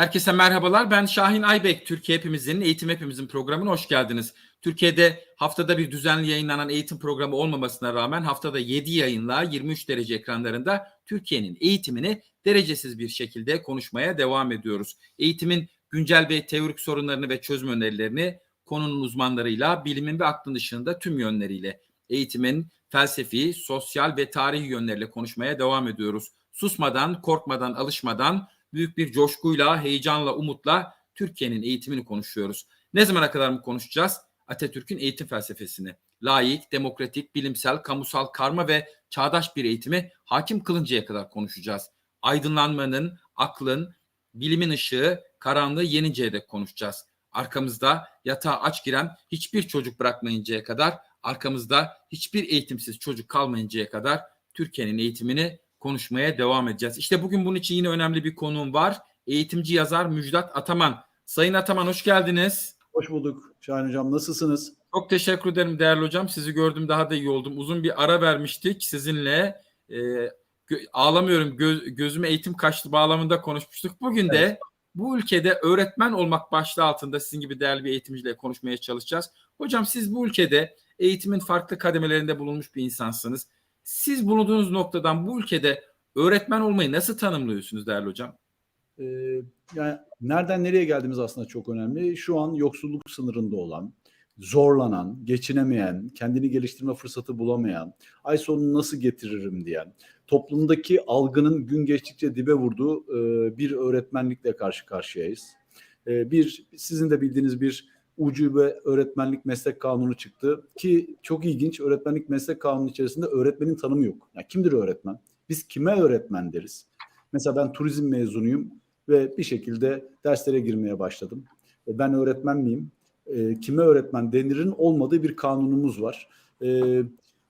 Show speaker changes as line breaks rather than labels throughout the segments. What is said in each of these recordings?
Herkese merhabalar. Ben Şahin Aybek. Türkiye Hepimizin, Eğitim Hepimizin programına hoş geldiniz. Türkiye'de haftada bir düzenli yayınlanan eğitim programı olmamasına rağmen haftada 7 yayınla 23 derece ekranlarında Türkiye'nin eğitimini derecesiz bir şekilde konuşmaya devam ediyoruz. Eğitimin güncel ve teorik sorunlarını ve çözüm önerilerini konunun uzmanlarıyla, bilimin ve aklın dışında tüm yönleriyle eğitimin felsefi, sosyal ve tarihi yönleriyle konuşmaya devam ediyoruz. Susmadan, korkmadan, alışmadan büyük bir coşkuyla, heyecanla, umutla Türkiye'nin eğitimini konuşuyoruz. Ne zamana kadar mı konuşacağız? Atatürk'ün eğitim felsefesini. Layık, demokratik, bilimsel, kamusal, karma ve çağdaş bir eğitimi hakim kılıncaya kadar konuşacağız. Aydınlanmanın, aklın, bilimin ışığı, karanlığı yeninceye dek konuşacağız. Arkamızda yatağa aç giren hiçbir çocuk bırakmayıncaya kadar, arkamızda hiçbir eğitimsiz çocuk kalmayıncaya kadar Türkiye'nin eğitimini konuşmaya devam edeceğiz. İşte bugün bunun için yine önemli bir konuğum var. Eğitimci yazar Müjdat Ataman. Sayın Ataman hoş geldiniz.
Hoş bulduk Şahin Hocam. Nasılsınız?
Çok teşekkür ederim değerli hocam. Sizi gördüm daha da iyi oldum. Uzun bir ara vermiştik sizinle. E, gö- ağlamıyorum Gö- gözüme eğitim kaçtı bağlamında konuşmuştuk. Bugün de
Evet.
bu ülkede öğretmen olmak başlığı altında sizin gibi değerli bir eğitimciyle konuşmaya çalışacağız. Hocam siz bu ülkede eğitimin farklı kademelerinde bulunmuş bir insansınız. Siz bulunduğunuz noktadan bu ülkede öğretmen olmayı nasıl tanımlıyorsunuz değerli hocam?
Ee, yani nereden nereye geldiğimiz aslında çok önemli. Şu an yoksulluk sınırında olan, zorlanan, geçinemeyen, kendini geliştirme fırsatı bulamayan, ay sonunu nasıl getiririm diyen, toplumdaki algının gün geçtikçe dibe vurduğu e, bir öğretmenlikle karşı karşıyayız. E, bir sizin de bildiğiniz bir ucube öğretmenlik meslek kanunu çıktı ki çok ilginç öğretmenlik meslek kanunu içerisinde öğretmenin tanımı yok. Yani kimdir öğretmen? Biz kime öğretmen deriz? Mesela ben turizm mezunuyum ve bir şekilde derslere girmeye başladım. E, Ben öğretmen miyim? E, kime öğretmen denirin olmadığı bir kanunumuz var. E,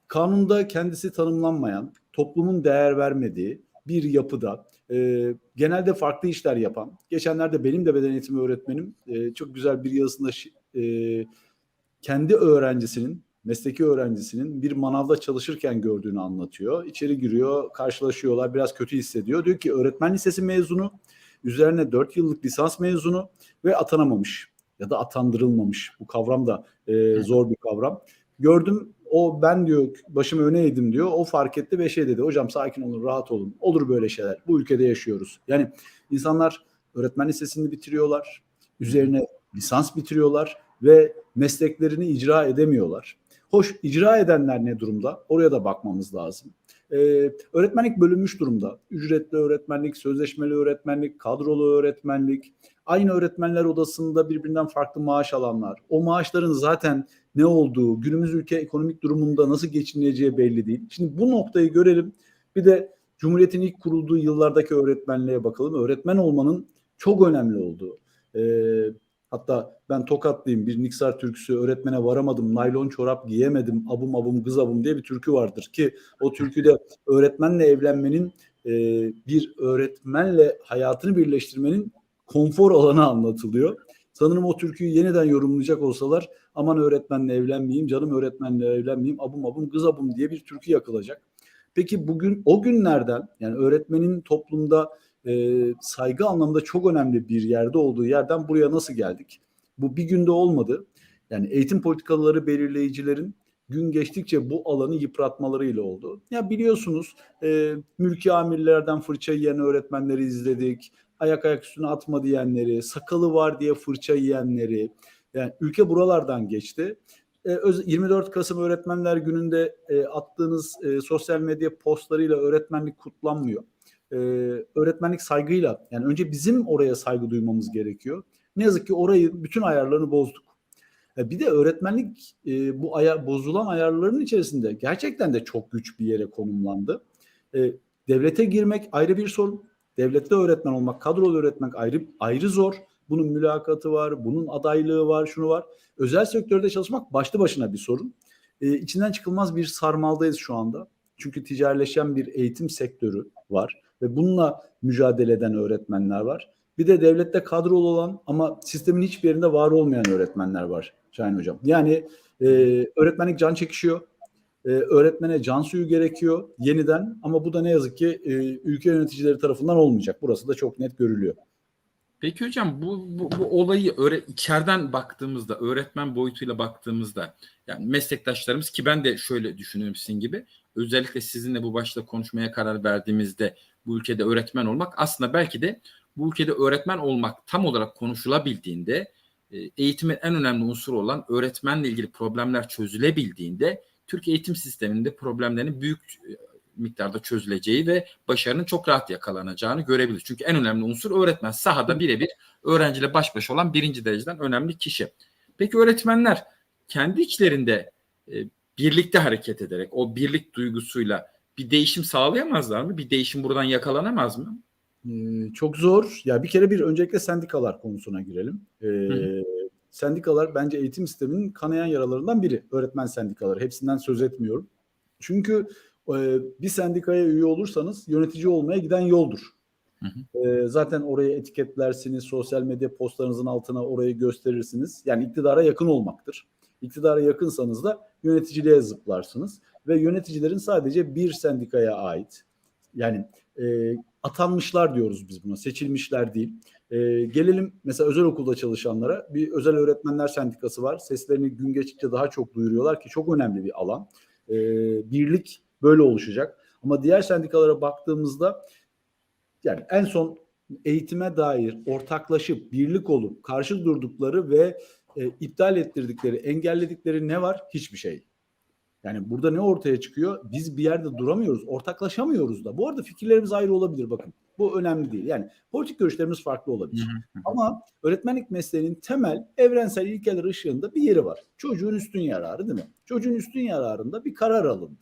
kanunda kendisi tanımlanmayan, toplumun değer vermediği bir yapıda e, genelde farklı işler yapan, geçenlerde benim de beden eğitimi öğretmenim e, çok güzel bir yazısında e, kendi öğrencisinin mesleki öğrencisinin bir manavda çalışırken gördüğünü anlatıyor. İçeri giriyor, karşılaşıyorlar, biraz kötü hissediyor. Diyor ki öğretmen lisesi mezunu, üzerine 4 yıllık lisans mezunu ve atanamamış ya da atandırılmamış. Bu kavram da e, zor bir kavram. Gördüm o ben diyor başımı öne eğdim diyor. O fark etti ve şey dedi. Hocam sakin olun, rahat olun. Olur böyle şeyler. Bu ülkede yaşıyoruz. Yani insanlar öğretmen lisesini bitiriyorlar. Üzerine lisans bitiriyorlar ve mesleklerini icra edemiyorlar. Hoş icra edenler ne durumda? Oraya da bakmamız lazım. Ee, öğretmenlik bölünmüş durumda. Ücretli öğretmenlik, sözleşmeli öğretmenlik, kadrolu öğretmenlik. Aynı öğretmenler odasında birbirinden farklı maaş alanlar. O maaşların zaten ne olduğu, günümüz ülke ekonomik durumunda nasıl geçineceği belli değil. Şimdi bu noktayı görelim. Bir de Cumhuriyet'in ilk kurulduğu yıllardaki öğretmenliğe bakalım. Öğretmen olmanın çok önemli olduğu. Ee, hatta ben Tokatlıyım bir Niksar türküsü öğretmene varamadım, naylon çorap giyemedim, abum abum kız abum diye bir türkü vardır ki o türküde öğretmenle evlenmenin e, bir öğretmenle hayatını birleştirmenin konfor alanı anlatılıyor. Sanırım o türküyü yeniden yorumlayacak olsalar aman öğretmenle evlenmeyeyim, canım öğretmenle evlenmeyeyim, abum abum kız abum diye bir türkü yakılacak. Peki bugün o günlerden yani öğretmenin toplumda e, saygı anlamında çok önemli bir yerde olduğu yerden buraya nasıl geldik? Bu bir günde olmadı. Yani eğitim politikaları belirleyicilerin gün geçtikçe bu alanı yıpratmalarıyla oldu. Ya biliyorsunuz e, mülki amirlerden fırça yiyen öğretmenleri izledik. Ayak ayak üstüne atma diyenleri, sakalı var diye fırça yiyenleri. Yani ülke buralardan geçti. E, öz- 24 Kasım Öğretmenler Günü'nde e, attığınız e, sosyal medya postlarıyla öğretmenlik kutlanmıyor. E, öğretmenlik saygıyla yani önce bizim oraya saygı duymamız gerekiyor. Ne yazık ki orayı bütün ayarlarını bozduk. E, bir de öğretmenlik e, bu aya, bozulan ayarların içerisinde gerçekten de çok güç bir yere konumlandı. E, devlete girmek ayrı bir sorun. Devlette öğretmen olmak, kadrolu öğretmek ayrı ayrı zor. Bunun mülakatı var, bunun adaylığı var, şunu var. Özel sektörde çalışmak başlı başına bir sorun. E, içinden çıkılmaz bir sarmaldayız şu anda. Çünkü ticarileşen bir eğitim sektörü var ve bununla mücadele eden öğretmenler var. Bir de devlette kadrolu olan ama sistemin hiçbir yerinde var olmayan öğretmenler var Şahin Hocam. Yani e, öğretmenlik can çekişiyor. E, öğretmene can suyu gerekiyor yeniden ama bu da ne yazık ki e, ülke yöneticileri tarafından olmayacak. Burası da çok net görülüyor.
Peki hocam bu, bu, bu olayı öğre, içeriden baktığımızda, öğretmen boyutuyla baktığımızda yani meslektaşlarımız ki ben de şöyle düşünüyorum sizin gibi özellikle sizinle bu başta konuşmaya karar verdiğimizde bu ülkede öğretmen olmak aslında belki de bu ülkede öğretmen olmak tam olarak konuşulabildiğinde e, eğitimin en önemli unsuru olan öğretmenle ilgili problemler çözülebildiğinde Türk eğitim sisteminde problemlerin büyük e, miktarda çözüleceği ve başarının çok rahat yakalanacağını görebilir. Çünkü en önemli unsur öğretmen. Sahada birebir öğrenciyle baş başa olan birinci dereceden önemli kişi. Peki öğretmenler kendi içlerinde e, birlikte hareket ederek o birlik duygusuyla bir değişim sağlayamazlar mı? Bir değişim buradan yakalanamaz mı?
Ee, çok zor. Ya bir kere bir öncelikle sendikalar konusuna girelim. Ee,
Hı.
sendikalar bence eğitim sisteminin kanayan yaralarından biri. Öğretmen sendikaları. Hepsinden söz etmiyorum. Çünkü e, bir sendikaya üye olursanız yönetici olmaya giden yoldur.
Hı
Ee, zaten oraya etiketlersiniz, sosyal medya postlarınızın altına orayı gösterirsiniz. Yani iktidara yakın olmaktır. İktidara yakınsanız da yöneticiliğe zıplarsınız ve yöneticilerin sadece bir sendikaya ait. Yani e, atanmışlar diyoruz biz buna, seçilmişler değil. E, gelelim mesela özel okulda çalışanlara. Bir özel öğretmenler sendikası var. Seslerini gün geçtikçe daha çok duyuruyorlar ki çok önemli bir alan. E, birlik böyle oluşacak. Ama diğer sendikalara baktığımızda yani en son eğitime dair ortaklaşıp birlik olup karşı durdukları ve e, iptal ettirdikleri, engelledikleri ne var? Hiçbir şey. Yani burada ne ortaya çıkıyor? Biz bir yerde duramıyoruz, ortaklaşamıyoruz da. Bu arada fikirlerimiz ayrı olabilir bakın. Bu önemli değil. Yani politik görüşlerimiz farklı olabilir. Ama öğretmenlik mesleğinin temel evrensel ilkeler ışığında bir yeri var. Çocuğun üstün yararı değil mi? Çocuğun üstün yararında bir karar alındı.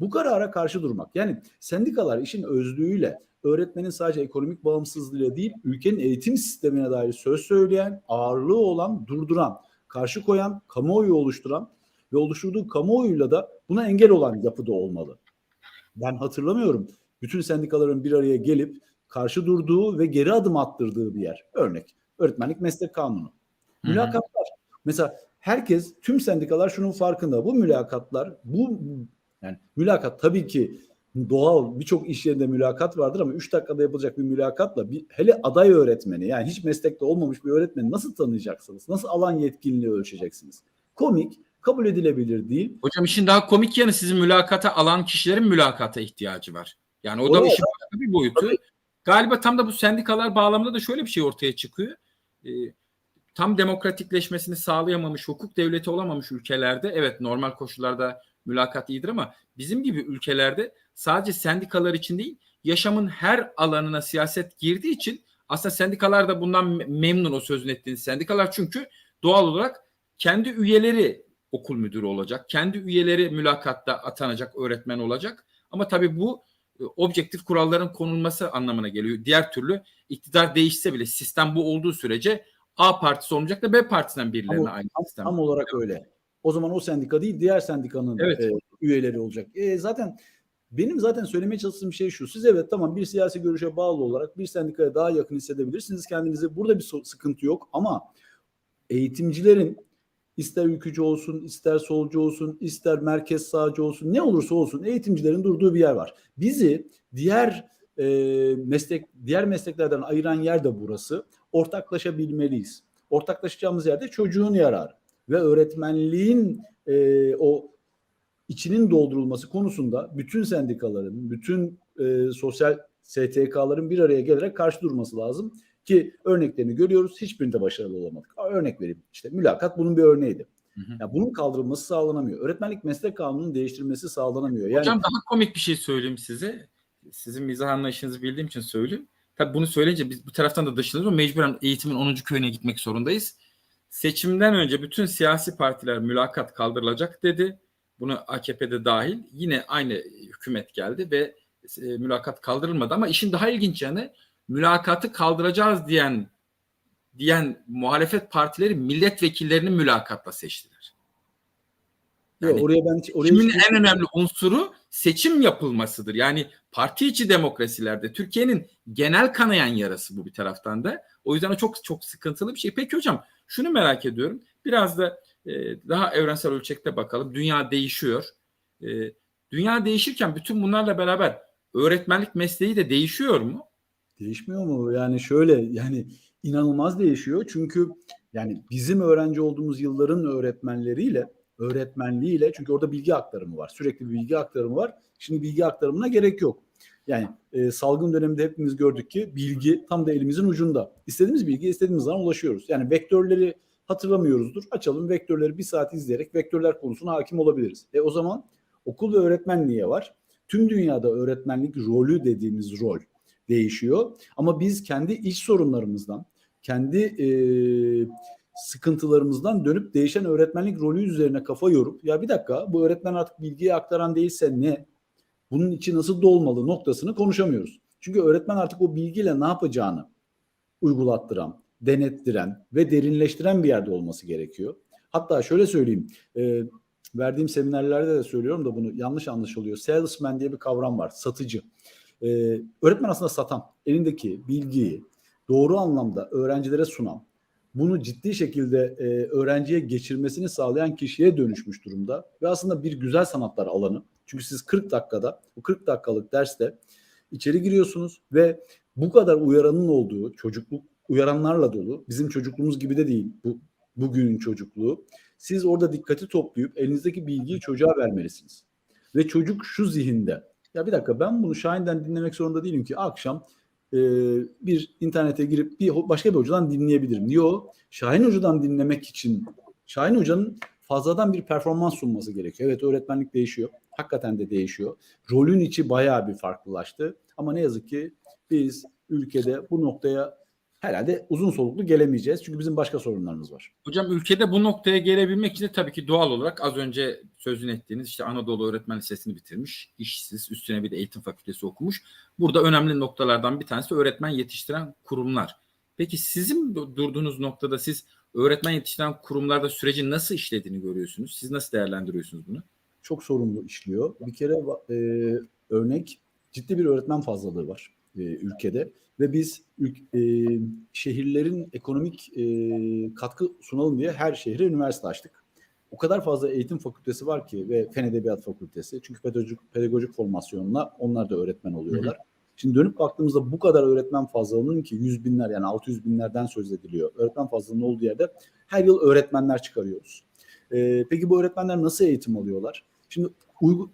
Bu karara karşı durmak. Yani sendikalar işin özlüğüyle öğretmenin sadece ekonomik bağımsızlığıyla değil, ülkenin eğitim sistemine dair söz söyleyen, ağırlığı olan, durduran, karşı koyan, kamuoyu oluşturan ve oluşturduğu kamuoyuyla da buna engel olan yapıda olmalı. Ben hatırlamıyorum bütün sendikaların bir araya gelip karşı durduğu ve geri adım attırdığı bir yer. Örnek öğretmenlik meslek kanunu.
Hı hı.
Mülakatlar. Mesela herkes tüm sendikalar şunun farkında. Bu mülakatlar bu yani mülakat tabii ki doğal birçok iş yerinde mülakat vardır ama 3 dakikada yapılacak bir mülakatla bir, hele aday öğretmeni yani hiç meslekte olmamış bir öğretmeni nasıl tanıyacaksınız? Nasıl alan yetkinliği ölçeceksiniz? Komik, kabul edilebilir değil.
Hocam işin daha komik yanı sizin mülakata alan kişilerin mülakata ihtiyacı var. Yani o da
Doğru.
işin başka bir boyutu. Galiba tam da bu sendikalar bağlamında da şöyle bir şey ortaya çıkıyor. Ee, tam demokratikleşmesini sağlayamamış, hukuk devleti olamamış ülkelerde evet normal koşullarda mülakat iyidir ama bizim gibi ülkelerde sadece sendikalar için değil yaşamın her alanına siyaset girdiği için aslında sendikalar da bundan me- memnun o sözün ettiğiniz sendikalar çünkü doğal olarak kendi üyeleri okul müdürü olacak. Kendi üyeleri mülakatta atanacak öğretmen olacak. Ama tabii bu e, objektif kuralların konulması anlamına geliyor. Diğer türlü iktidar değişse bile sistem bu olduğu sürece A partisi olmayacak da B partisinden birilerine
Ama
aynı
tam,
sistem.
tam olarak öyle. O zaman o sendika değil diğer sendikanın
Evet.
e, üyeleri olacak. E, zaten benim zaten söylemeye çalıştığım şey şu. Siz evet tamam bir siyasi görüşe bağlı olarak bir sendikaya daha yakın hissedebilirsiniz kendinizi. Burada bir sıkıntı yok ama eğitimcilerin ister ülkücü olsun, ister solcu olsun, ister merkez sağcı olsun, ne olursa olsun eğitimcilerin durduğu bir yer var. Bizi diğer e, meslek diğer mesleklerden ayıran yer de burası. Ortaklaşabilmeliyiz. Ortaklaşacağımız yerde çocuğun yararı ve öğretmenliğin e, o içinin doldurulması konusunda bütün sendikaların, bütün e, sosyal STK'ların bir araya gelerek karşı durması lazım ki örneklerini görüyoruz. Hiçbirinde başarılı olamadık. Örnek vereyim. İşte mülakat bunun bir örneğiydi.
Hı hı.
Ya bunun kaldırılması sağlanamıyor. Öğretmenlik meslek kanununun değiştirilmesi sağlanamıyor. Yani
Hocam daha komik bir şey söyleyeyim size. Sizin mizah anlayışınızı bildiğim için söyleyeyim. Tabii bunu söyleyince biz bu taraftan da dışlanırız ama mecburen eğitimin 10. köyüne gitmek zorundayız. Seçimden önce bütün siyasi partiler mülakat kaldırılacak dedi. Bunu AKP'de dahil. Yine aynı hükümet geldi ve e, mülakat kaldırılmadı ama işin daha ilginç yanı mülakatı kaldıracağız diyen diyen muhalefet partileri milletvekillerini mülakatla seçtiler. Yani
oraya ben hiç- oraya hiç-
en önemli unsuru seçim yapılmasıdır. Yani parti içi demokrasilerde Türkiye'nin genel kanayan yarası bu bir taraftan da. O yüzden o çok çok sıkıntılı bir şey. Peki hocam şunu merak ediyorum. Biraz da e, daha evrensel ölçekte bakalım. Dünya değişiyor. E, dünya değişirken bütün bunlarla beraber öğretmenlik mesleği de değişiyor mu?
Değişmiyor mu? Yani şöyle yani inanılmaz değişiyor. Çünkü yani bizim öğrenci olduğumuz yılların öğretmenleriyle öğretmenliğiyle çünkü orada bilgi aktarımı var. Sürekli bilgi aktarımı var. Şimdi bilgi aktarımına gerek yok. Yani e, salgın döneminde hepimiz gördük ki bilgi tam da elimizin ucunda. İstediğimiz bilgiye istediğimiz zaman ulaşıyoruz. Yani vektörleri hatırlamıyoruzdur. Açalım vektörleri bir saat izleyerek vektörler konusuna hakim olabiliriz. E o zaman okul ve öğretmen niye var? Tüm dünyada öğretmenlik rolü dediğimiz rol değişiyor. Ama biz kendi iç sorunlarımızdan, kendi e, sıkıntılarımızdan dönüp değişen öğretmenlik rolü üzerine kafa yorup ya bir dakika bu öğretmen artık bilgiyi aktaran değilse ne? Bunun içi nasıl dolmalı noktasını konuşamıyoruz. Çünkü öğretmen artık o bilgiyle ne yapacağını uygulattıran, denettiren ve derinleştiren bir yerde olması gerekiyor. Hatta şöyle söyleyeyim, e, verdiğim seminerlerde de söylüyorum da bunu yanlış anlaşılıyor. Salesman diye bir kavram var, satıcı. E, öğretmen aslında satan, elindeki bilgiyi doğru anlamda öğrencilere sunan, bunu ciddi şekilde e, öğrenciye geçirmesini sağlayan kişiye dönüşmüş durumda. Ve aslında bir güzel sanatlar alanı. Çünkü siz 40 dakikada, bu 40 dakikalık derste içeri giriyorsunuz ve bu kadar uyaranın olduğu, çocukluk uyaranlarla dolu, bizim çocukluğumuz gibi de değil bu bugünün çocukluğu. Siz orada dikkati toplayıp elinizdeki bilgiyi çocuğa vermelisiniz. Ve çocuk şu zihinde, ya bir dakika ben bunu Şahin'den dinlemek zorunda değilim ki akşam e, bir internete girip bir başka bir hocadan dinleyebilirim. Yok, Şahin Hoca'dan dinlemek için Şahin Hoca'nın fazladan bir performans sunması gerekiyor. Evet öğretmenlik değişiyor. Hakikaten de değişiyor. Rolün içi bayağı bir farklılaştı. Ama ne yazık ki biz ülkede bu noktaya herhalde uzun soluklu gelemeyeceğiz. Çünkü bizim başka sorunlarımız var.
Hocam ülkede bu noktaya gelebilmek için de tabii ki doğal olarak az önce sözünü ettiğiniz işte Anadolu Öğretmen Lisesi'ni bitirmiş, işsiz, üstüne bir de eğitim fakültesi okumuş. Burada önemli noktalardan bir tanesi öğretmen yetiştiren kurumlar. Peki sizin durduğunuz noktada siz öğretmen yetiştiren kurumlarda sürecin nasıl işlediğini görüyorsunuz? Siz nasıl değerlendiriyorsunuz bunu?
Çok sorumlu işliyor. Bir kere e, örnek ciddi bir öğretmen fazlalığı var e, ülkede ve biz e, şehirlerin ekonomik e, katkı sunalım diye her şehre üniversite açtık. O kadar fazla eğitim fakültesi var ki ve Fen Edebiyat Fakültesi çünkü pedagojik, pedagojik formasyonla onlar da öğretmen oluyorlar. Hı hı. Şimdi dönüp baktığımızda bu kadar öğretmen fazlalığının ki yüz binler yani 600 binlerden söz ediliyor. Öğretmen fazlalığının olduğu yerde her yıl öğretmenler çıkarıyoruz. Ee, peki bu öğretmenler nasıl eğitim alıyorlar? Şimdi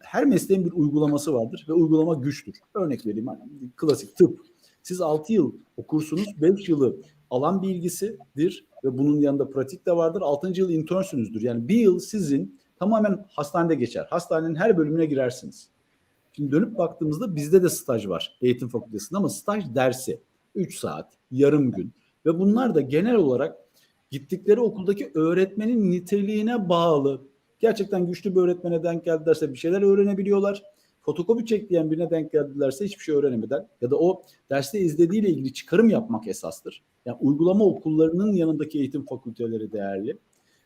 her mesleğin bir uygulaması vardır ve uygulama güçtür. Örnek vereyim hani klasik tıp. Siz 6 yıl okursunuz, 5 yılı alan bilgisidir ve bunun yanında pratik de vardır. 6. yıl internsünüzdür. Yani bir yıl sizin tamamen hastanede geçer. Hastanenin her bölümüne girersiniz. Şimdi dönüp baktığımızda bizde de staj var eğitim fakültesinde ama staj dersi 3 saat, yarım gün ve bunlar da genel olarak gittikleri okuldaki öğretmenin niteliğine bağlı. Gerçekten güçlü bir öğretmene denk geldilerse bir şeyler öğrenebiliyorlar. Fotokopi çekleyen birine denk geldilerse hiçbir şey öğrenemeden ya da o derste izlediğiyle ilgili çıkarım yapmak esastır. Yani uygulama okullarının yanındaki eğitim fakülteleri değerli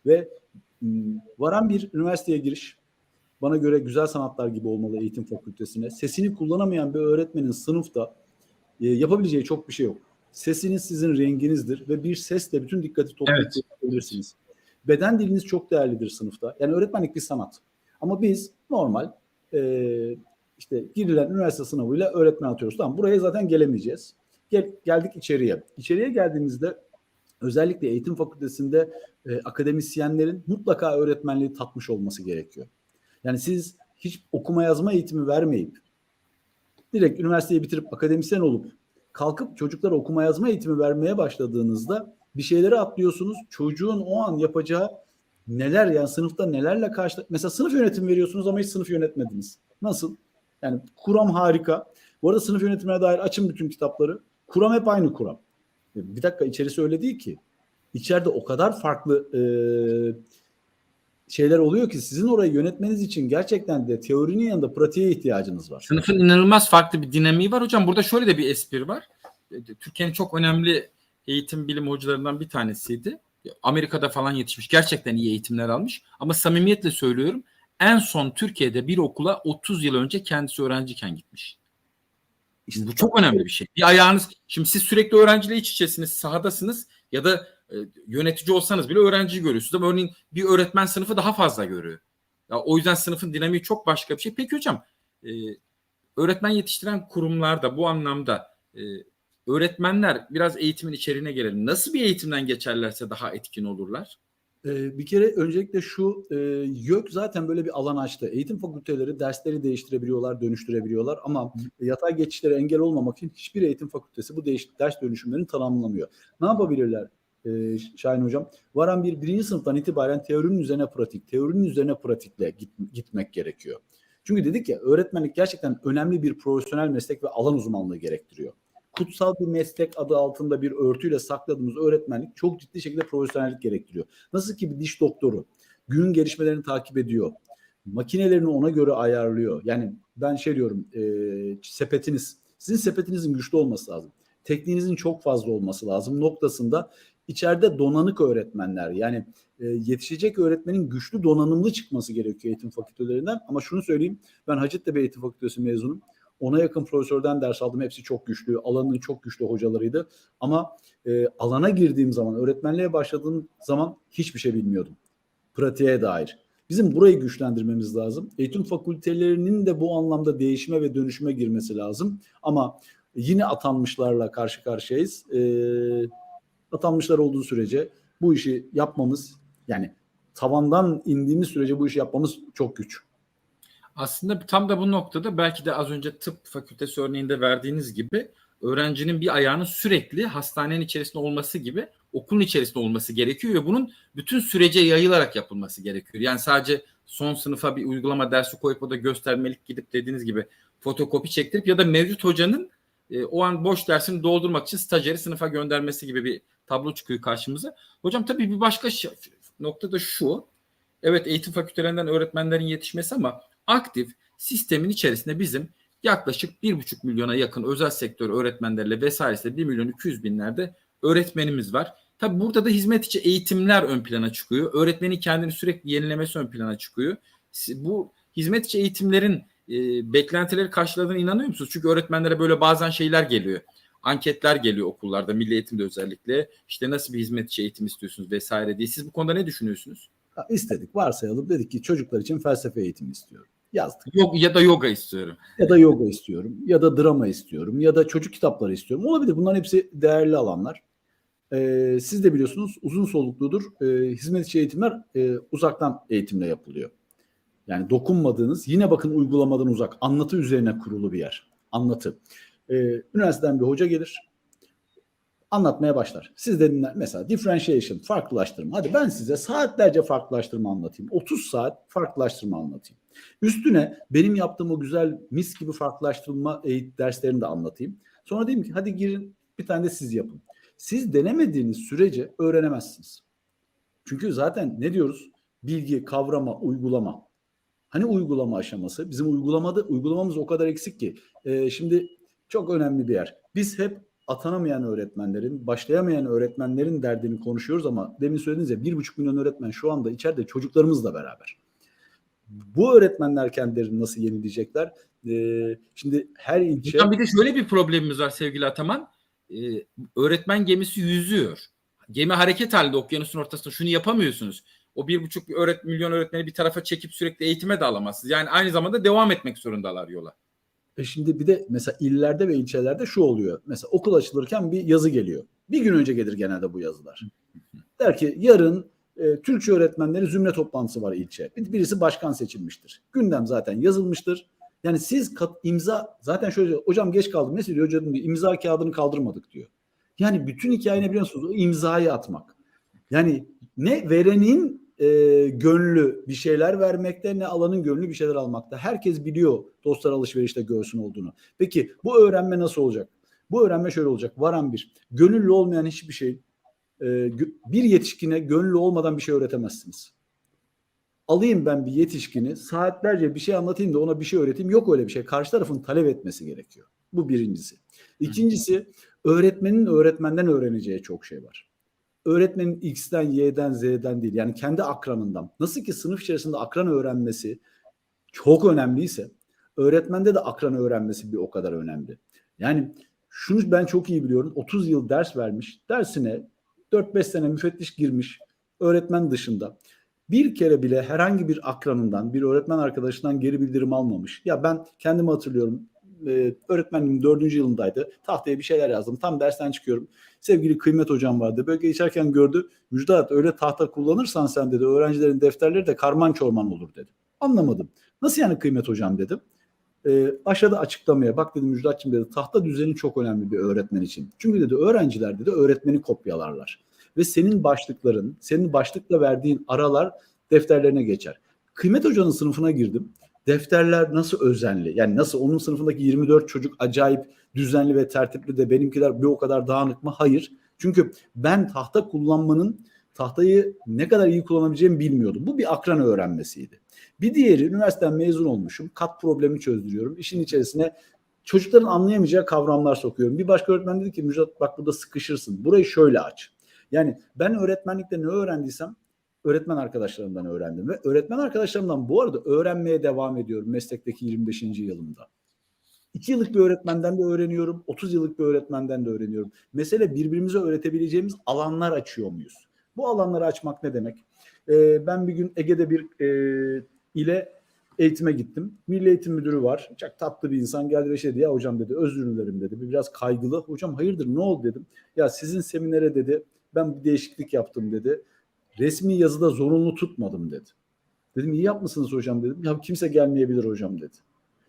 ve varan bir üniversiteye giriş bana göre güzel sanatlar gibi olmalı eğitim fakültesine. Sesini kullanamayan bir öğretmenin sınıfta e, yapabileceği çok bir şey yok. Sesiniz sizin renginizdir ve bir sesle bütün dikkati toplayabilirsiniz. Evet. Beden diliniz çok değerlidir sınıfta. Yani öğretmenlik bir sanat. Ama biz normal e, işte girilen üniversite sınavıyla öğretmen atıyoruz. Tamam buraya zaten gelemeyeceğiz. Gel, geldik içeriye. İçeriye geldiğimizde özellikle eğitim fakültesinde e, akademisyenlerin mutlaka öğretmenliği tatmış olması gerekiyor. Yani siz hiç okuma yazma eğitimi vermeyip direkt üniversiteyi bitirip akademisyen olup kalkıp çocuklara okuma yazma eğitimi vermeye başladığınızda bir şeyleri atlıyorsunuz. Çocuğun o an yapacağı neler yani sınıfta nelerle karşı mesela sınıf yönetimi veriyorsunuz ama hiç sınıf yönetmediniz. Nasıl? Yani kuram harika. Bu arada sınıf yönetimine dair açın bütün kitapları. Kuram hep aynı kuram. Bir dakika içerisi öyle değil ki. İçeride o kadar farklı e, şeyler oluyor ki sizin orayı yönetmeniz için gerçekten de teorinin yanında pratiğe ihtiyacınız var.
Sınıfın inanılmaz farklı bir dinamiği var hocam. Burada şöyle de bir espri var. Türkiye'nin çok önemli eğitim bilim hocalarından bir tanesiydi. Amerika'da falan yetişmiş. Gerçekten iyi eğitimler almış. Ama samimiyetle söylüyorum en son Türkiye'de bir okula 30 yıl önce kendisi öğrenciyken gitmiş. İşte bu çok önemli bir şey. Bir ayağınız şimdi siz sürekli öğrenciyle iç içesiniz, sahadasınız ya da e, yönetici olsanız bile öğrenciyi görüyorsunuz. Ama örneğin bir öğretmen sınıfı daha fazla görüyor. Ya, o yüzden sınıfın dinamiği çok başka bir şey. Peki hocam e, öğretmen yetiştiren kurumlarda bu anlamda e, öğretmenler biraz eğitimin içeriğine gelelim. Nasıl bir eğitimden geçerlerse daha etkin olurlar?
Ee, bir kere öncelikle şu e, YÖK zaten böyle bir alan açtı. Eğitim fakülteleri dersleri değiştirebiliyorlar, dönüştürebiliyorlar ama yatay geçişlere engel olmamak için hiçbir eğitim fakültesi bu değiş, ders dönüşümlerini tanımlamıyor. Ne yapabilirler e, Şahin Hocam? Varan bir birinci sınıftan itibaren teorinin üzerine pratik, teorinin üzerine pratikle git, gitmek gerekiyor. Çünkü dedik ya öğretmenlik gerçekten önemli bir profesyonel meslek ve alan uzmanlığı gerektiriyor. Kutsal bir meslek adı altında bir örtüyle sakladığımız öğretmenlik çok ciddi şekilde profesyonellik gerektiriyor. Nasıl ki bir diş doktoru günün gelişmelerini takip ediyor. Makinelerini ona göre ayarlıyor. Yani ben şey diyorum e, sepetiniz, sizin sepetinizin güçlü olması lazım. Tekniğinizin çok fazla olması lazım noktasında içeride donanık öğretmenler yani e, yetişecek öğretmenin güçlü donanımlı çıkması gerekiyor eğitim fakültelerinden. Ama şunu söyleyeyim ben Hacettepe Eğitim Fakültesi mezunum. Ona yakın profesörden ders aldım. Hepsi çok güçlü. Alanının çok güçlü hocalarıydı. Ama e, alana girdiğim zaman, öğretmenliğe başladığım zaman hiçbir şey bilmiyordum. Pratiğe dair. Bizim burayı güçlendirmemiz lazım. Eğitim fakültelerinin de bu anlamda değişime ve dönüşüme girmesi lazım. Ama yine atanmışlarla karşı karşıyayız. E, atanmışlar olduğu sürece bu işi yapmamız yani tavandan indiğimiz sürece bu işi yapmamız çok güç.
Aslında tam da bu noktada belki de az önce tıp fakültesi örneğinde verdiğiniz gibi öğrencinin bir ayağının sürekli hastanenin içerisinde olması gibi okulun içerisinde olması gerekiyor ve bunun bütün sürece yayılarak yapılması gerekiyor. Yani sadece son sınıfa bir uygulama dersi koyup o da göstermelik gidip dediğiniz gibi fotokopi çektirip ya da mevcut hocanın e, o an boş dersini doldurmak için stajyeri sınıfa göndermesi gibi bir tablo çıkıyor karşımıza. Hocam tabii bir başka nokta da şu. Evet eğitim fakültelerinden öğretmenlerin yetişmesi ama aktif sistemin içerisinde bizim yaklaşık bir buçuk milyona yakın özel sektör öğretmenlerle vesairesiyle 1 milyon 200 binlerde öğretmenimiz var. Tabi burada da hizmet içi eğitimler ön plana çıkıyor. Öğretmenin kendini sürekli yenilemesi ön plana çıkıyor. Bu hizmet içi eğitimlerin e, beklentileri karşıladığına inanıyor musunuz? Çünkü öğretmenlere böyle bazen şeyler geliyor. Anketler geliyor okullarda, milli eğitimde özellikle. İşte nasıl bir hizmet içi eğitim istiyorsunuz vesaire diye. Siz bu konuda ne düşünüyorsunuz?
İstedik, varsayalım. Dedik ki çocuklar için felsefe eğitimi istiyorum. Yazdık.
Yok ya da yoga istiyorum.
Ya da yoga istiyorum. Ya da drama istiyorum. Ya da çocuk kitapları istiyorum. Olabilir. Bunların hepsi değerli alanlar. Ee, siz de biliyorsunuz uzun solukludur. Ee, hizmet içi eğitimler e, uzaktan eğitimle yapılıyor. Yani dokunmadığınız, yine bakın uygulamadan uzak, anlatı üzerine kurulu bir yer. Anlatı. Ee, üniversiteden bir hoca gelir, anlatmaya başlar. Siz de. Mesela differentiation, farklılaştırma. Hadi ben size saatlerce farklılaştırma anlatayım. 30 saat farklılaştırma anlatayım. Üstüne benim yaptığım o güzel mis gibi farklılaştırma eğitim derslerini de anlatayım. Sonra diyeyim ki hadi girin bir tane de siz yapın. Siz denemediğiniz sürece öğrenemezsiniz. Çünkü zaten ne diyoruz? Bilgi, kavrama, uygulama. Hani uygulama aşaması? Bizim uygulamada uygulamamız o kadar eksik ki. Ee, şimdi çok önemli bir yer. Biz hep atanamayan öğretmenlerin, başlayamayan öğretmenlerin derdini konuşuyoruz ama demin söylediğiniz ya bir buçuk milyon öğretmen şu anda içeride çocuklarımızla beraber. Bu öğretmenler kendilerini nasıl yenileyecekler? Ee, şimdi her ilçe...
Bir de şöyle bir problemimiz var sevgili Ataman. Ee, öğretmen gemisi yüzüyor. Gemi hareket halinde okyanusun ortasında şunu yapamıyorsunuz. O bir buçuk öğret milyon öğretmeni bir tarafa çekip sürekli eğitime de alamazsınız. Yani aynı zamanda devam etmek zorundalar yola.
E şimdi bir de mesela illerde ve ilçelerde şu oluyor. Mesela okul açılırken bir yazı geliyor. Bir gün önce gelir genelde bu yazılar. Der ki yarın e, Türkçe öğretmenleri zümre toplantısı var ilçe. Bir, birisi başkan seçilmiştir. Gündem zaten yazılmıştır. Yani siz kat, imza zaten şöyle hocam geç kaldım. Ne diyor hocam imza kağıdını kaldırmadık diyor. Yani bütün hikayeni biliyorsunuz o imzayı atmak. Yani ne verenin e, gönlü bir şeyler vermekte ne alanın gönlü bir şeyler almakta. Herkes biliyor dostlar alışverişte göğsün olduğunu. Peki bu öğrenme nasıl olacak? Bu öğrenme şöyle olacak. Varan bir. Gönüllü olmayan hiçbir şey e, bir yetişkine gönüllü olmadan bir şey öğretemezsiniz. Alayım ben bir yetişkini saatlerce bir şey anlatayım da ona bir şey öğreteyim. Yok öyle bir şey. Karşı tarafın talep etmesi gerekiyor. Bu birincisi. İkincisi öğretmenin öğretmenden öğreneceği çok şey var öğretmenin X'ten, Y'den, Z'den değil. Yani kendi akranından. Nasıl ki sınıf içerisinde akran öğrenmesi çok önemliyse öğretmende de akran öğrenmesi bir o kadar önemli. Yani şunu ben çok iyi biliyorum. 30 yıl ders vermiş. Dersine 4-5 sene müfettiş girmiş. Öğretmen dışında. Bir kere bile herhangi bir akranından, bir öğretmen arkadaşından geri bildirim almamış. Ya ben kendimi hatırlıyorum. E, öğretmenliğimin dördüncü yılındaydı. Tahtaya bir şeyler yazdım. Tam dersten çıkıyorum. Sevgili Kıymet hocam vardı. Böyle geçerken gördü. Müjdat öyle tahta kullanırsan sen dedi. Öğrencilerin defterleri de karman çorman olur dedi. Anlamadım. Nasıl yani Kıymet hocam dedim. E, aşağıda açıklamaya bak dedim Müjdatçım dedi. Tahta düzeni çok önemli bir öğretmen için. Çünkü dedi öğrenciler dedi öğretmeni kopyalarlar. Ve senin başlıkların, senin başlıkla verdiğin aralar defterlerine geçer. Kıymet Hoca'nın sınıfına girdim. Defterler nasıl özenli? Yani nasıl onun sınıfındaki 24 çocuk acayip düzenli ve tertipli de benimkiler bir o kadar dağınık mı? Hayır. Çünkü ben tahta kullanmanın tahtayı ne kadar iyi kullanabileceğimi bilmiyordum. Bu bir akran öğrenmesiydi. Bir diğeri üniversiteden mezun olmuşum. Kat problemi çözdürüyorum. İşin içerisine çocukların anlayamayacağı kavramlar sokuyorum. Bir başka öğretmen dedi ki Müjdat bak burada sıkışırsın. Burayı şöyle aç. Yani ben öğretmenlikte ne öğrendiysem öğretmen arkadaşlarımdan öğrendim ve öğretmen arkadaşlarımdan bu arada öğrenmeye devam ediyorum meslekteki 25. yılımda. 2 yıllık bir öğretmenden de öğreniyorum, 30 yıllık bir öğretmenden de öğreniyorum. Mesele birbirimize öğretebileceğimiz alanlar açıyor muyuz? Bu alanları açmak ne demek? Ee, ben bir gün Ege'de bir e, ile eğitime gittim. Milli Eğitim Müdürü var. Çok tatlı bir insan geldi ve şey dedi ya hocam dedi özür dilerim dedi. Biraz kaygılı. Hocam hayırdır ne oldu dedim. Ya sizin seminere dedi ben bir değişiklik yaptım dedi. Resmi yazıda zorunlu tutmadım dedi. Dedim iyi yapmışsınız hocam dedim. Ya kimse gelmeyebilir hocam dedi.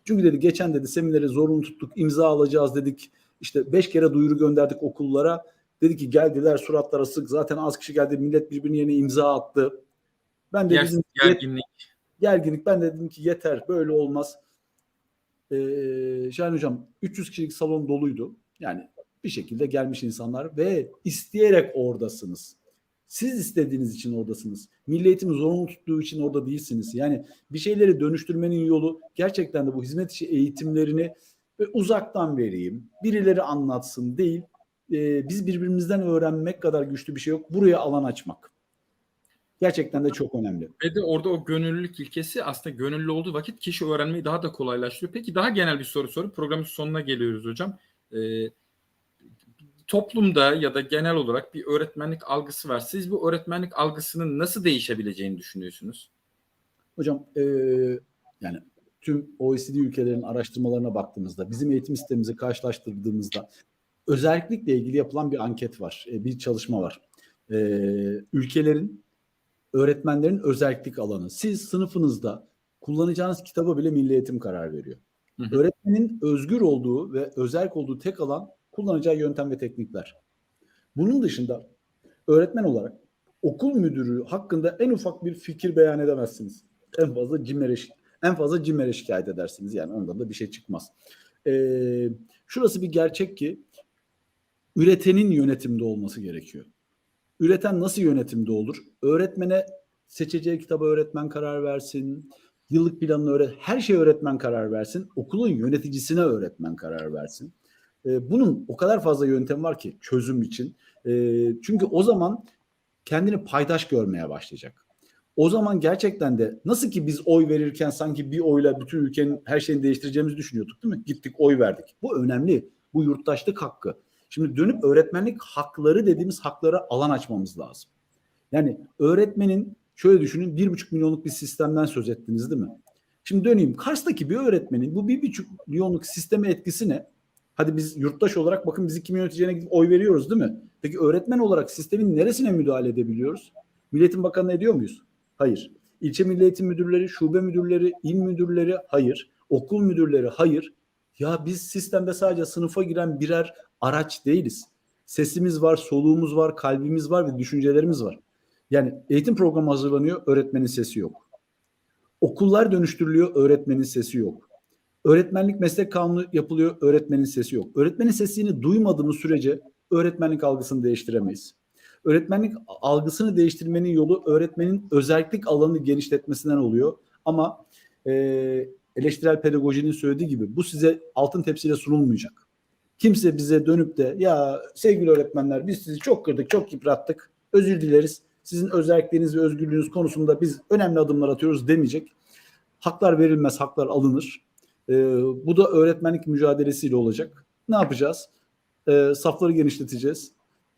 Çünkü dedi geçen dedi semineri zorunlu tuttuk imza alacağız dedik. İşte beş kere duyuru gönderdik okullara. Dedi ki geldiler suratlara sık zaten az kişi geldi millet birbirinin yerine imza attı. Ben de
Ger-
dedim
gerginlik.
gerginlik. Ben de dedim ki yeter böyle olmaz. Ee, Şahin Hocam 300 kişilik salon doluydu. Yani bir şekilde gelmiş insanlar ve isteyerek oradasınız. Siz istediğiniz için oradasınız. Milli eğitimi zorunlu tuttuğu için orada değilsiniz. Yani bir şeyleri dönüştürmenin yolu gerçekten de bu hizmet içi eğitimlerini ve uzaktan vereyim. Birileri anlatsın değil. Ee, biz birbirimizden öğrenmek kadar güçlü bir şey yok. Buraya alan açmak. Gerçekten de çok önemli.
Ve de orada o gönüllülük ilkesi aslında gönüllü olduğu vakit kişi öğrenmeyi daha da kolaylaştırıyor. Peki daha genel bir soru sorup programın sonuna geliyoruz hocam. Ee, toplumda ya da genel olarak bir öğretmenlik algısı var. Siz bu öğretmenlik algısının nasıl değişebileceğini düşünüyorsunuz?
Hocam e, yani tüm OECD ülkelerinin araştırmalarına baktığımızda, bizim eğitim sistemimizi karşılaştırdığımızda özellikle ilgili yapılan bir anket var, e, bir çalışma var. E, ülkelerin, öğretmenlerin özellik alanı. Siz sınıfınızda kullanacağınız kitaba bile Milli Eğitim karar veriyor.
Hı hı.
Öğretmenin özgür olduğu ve özellik olduğu tek alan kullanacağı yöntem ve teknikler. Bunun dışında öğretmen olarak okul müdürü hakkında en ufak bir fikir beyan edemezsiniz. En fazla CİMER'e en fazla CİMER'e şikayet edersiniz. Yani ondan da bir şey çıkmaz. Ee, şurası bir gerçek ki üretenin yönetimde olması gerekiyor. Üreten nasıl yönetimde olur? Öğretmene seçeceği kitaba öğretmen karar versin. Yıllık planını öğret, her şey öğretmen karar versin. Okulun yöneticisine öğretmen karar versin. Ee, bunun o kadar fazla yöntem var ki çözüm için. Ee, çünkü o zaman kendini paydaş görmeye başlayacak. O zaman gerçekten de nasıl ki biz oy verirken sanki bir oyla bütün ülkenin her şeyini değiştireceğimizi düşünüyorduk değil mi? Gittik oy verdik. Bu önemli. Bu yurttaşlık hakkı. Şimdi dönüp öğretmenlik hakları dediğimiz haklara alan açmamız lazım. Yani öğretmenin şöyle düşünün bir buçuk milyonluk bir sistemden söz ettiniz değil mi? Şimdi döneyim. Kars'taki bir öğretmenin bu bir buçuk milyonluk sisteme etkisi ne? Hadi biz yurttaş olarak bakın biz kim yöneteceğine gidip oy veriyoruz değil mi? Peki öğretmen olarak sistemin neresine müdahale edebiliyoruz? Milletin Bakanı ediyor muyuz? Hayır. İlçe Milli Müdürleri, şube müdürleri, il müdürleri hayır. Okul müdürleri hayır. Ya biz sistemde sadece sınıfa giren birer araç değiliz. Sesimiz var, soluğumuz var, kalbimiz var ve düşüncelerimiz var. Yani eğitim programı hazırlanıyor, öğretmenin sesi yok. Okullar dönüştürülüyor, öğretmenin sesi yok. Öğretmenlik meslek kanunu yapılıyor, öğretmenin sesi yok. Öğretmenin sesini duymadığımız sürece öğretmenlik algısını değiştiremeyiz. Öğretmenlik algısını değiştirmenin yolu öğretmenin özellik alanını genişletmesinden oluyor. Ama e, eleştirel pedagojinin söylediği gibi bu size altın tepsiyle sunulmayacak. Kimse bize dönüp de ya sevgili öğretmenler biz sizi çok kırdık, çok yıprattık. Özür dileriz. Sizin özellikleriniz ve özgürlüğünüz konusunda biz önemli adımlar atıyoruz demeyecek. Haklar verilmez, haklar alınır. E, bu da öğretmenlik mücadelesiyle olacak. Ne yapacağız? E, safları genişleteceğiz.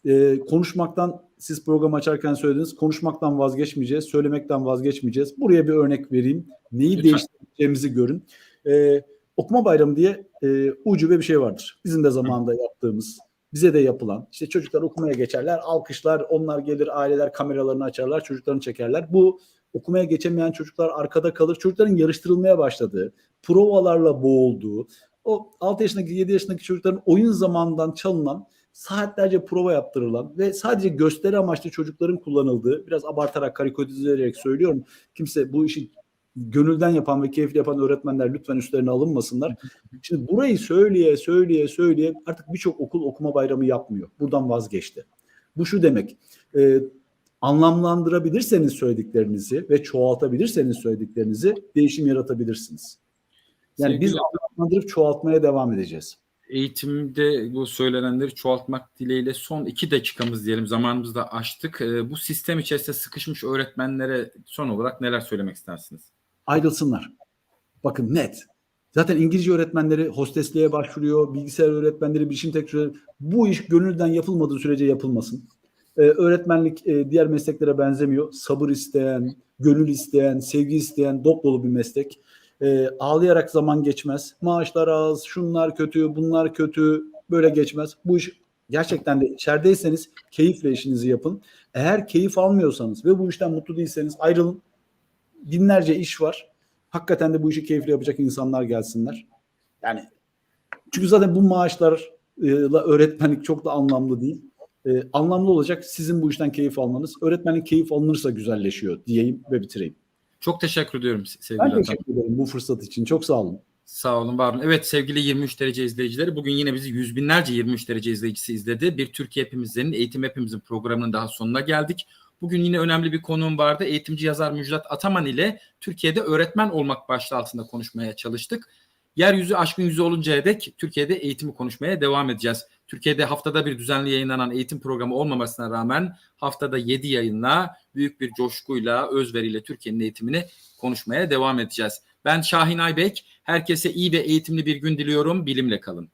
E, konuşmaktan siz program açarken söylediniz. Konuşmaktan vazgeçmeyeceğiz. Söylemekten vazgeçmeyeceğiz. Buraya bir örnek vereyim. Neyi
Lütfen.
değiştireceğimizi görün. E, okuma bayramı diye e, ucube bir şey vardır. Bizim de zamanında yaptığımız, bize de yapılan. İşte çocuklar okumaya geçerler, alkışlar, onlar gelir, aileler kameralarını açarlar, çocuklarını çekerler. Bu okumaya geçemeyen çocuklar arkada kalır. Çocukların yarıştırılmaya başladığı, provalarla boğulduğu, o 6 yaşındaki 7 yaşındaki çocukların oyun zamanından çalınan saatlerce prova yaptırılan ve sadece gösteri amaçlı çocukların kullanıldığı biraz abartarak karikatürize ederek söylüyorum. Kimse bu işi gönülden yapan ve keyifli yapan öğretmenler lütfen üstlerine alınmasınlar. Şimdi burayı söyleye söyleye söyleye artık birçok okul okuma bayramı yapmıyor. Buradan vazgeçti. Bu şu demek. E, anlamlandırabilirseniz söylediklerinizi ve çoğaltabilirseniz söylediklerinizi değişim yaratabilirsiniz. Yani biz
Sevgili-
anlamlandırıp çoğaltmaya devam edeceğiz.
eğitimde bu söylenenleri çoğaltmak dileğiyle son iki dakikamız diyelim zamanımızı da aştık. Ee, Bu sistem içerisinde sıkışmış öğretmenlere son olarak neler söylemek istersiniz?
ayrılsınlar. Bakın net. Zaten İngilizce öğretmenleri hostesliğe başvuruyor, bilgisayar öğretmenleri, bilişim teknolojileri. Bu iş gönülden yapılmadığı sürece yapılmasın. Ee, öğretmenlik e, diğer mesleklere benzemiyor. Sabır isteyen, gönül isteyen, sevgi isteyen dop dolu bir meslek. Ee, ağlayarak zaman geçmez. Maaşlar az, şunlar kötü, bunlar kötü, böyle geçmez. Bu iş gerçekten de içerideyseniz keyifle işinizi yapın. Eğer keyif almıyorsanız ve bu işten mutlu değilseniz ayrılın binlerce iş var. Hakikaten de bu işi keyifli yapacak insanlar gelsinler. Yani çünkü zaten bu maaşlarla öğretmenlik çok da anlamlı değil. Ee, anlamlı olacak sizin bu işten keyif almanız. Öğretmenlik keyif alınırsa güzelleşiyor diyeyim ve bitireyim.
Çok teşekkür ediyorum sevgili
Ben teşekkür ederim bu fırsat için. Çok sağ olun.
Sağ olun, var olun. Evet sevgili 23 derece izleyicileri bugün yine bizi yüz binlerce 23 derece izleyicisi izledi. Bir Türkiye Hepimizin, Eğitim Hepimizin programının daha sonuna geldik. Bugün yine önemli bir konuğum vardı. Eğitimci yazar Müjdat Ataman ile Türkiye'de öğretmen olmak başlığı altında konuşmaya çalıştık. Yeryüzü aşkın yüzü oluncaya dek Türkiye'de eğitimi konuşmaya devam edeceğiz. Türkiye'de haftada bir düzenli yayınlanan eğitim programı olmamasına rağmen haftada 7 yayınla büyük bir coşkuyla, özveriyle Türkiye'nin eğitimini konuşmaya devam edeceğiz. Ben Şahin Aybek. Herkese iyi ve eğitimli bir gün diliyorum. Bilimle kalın.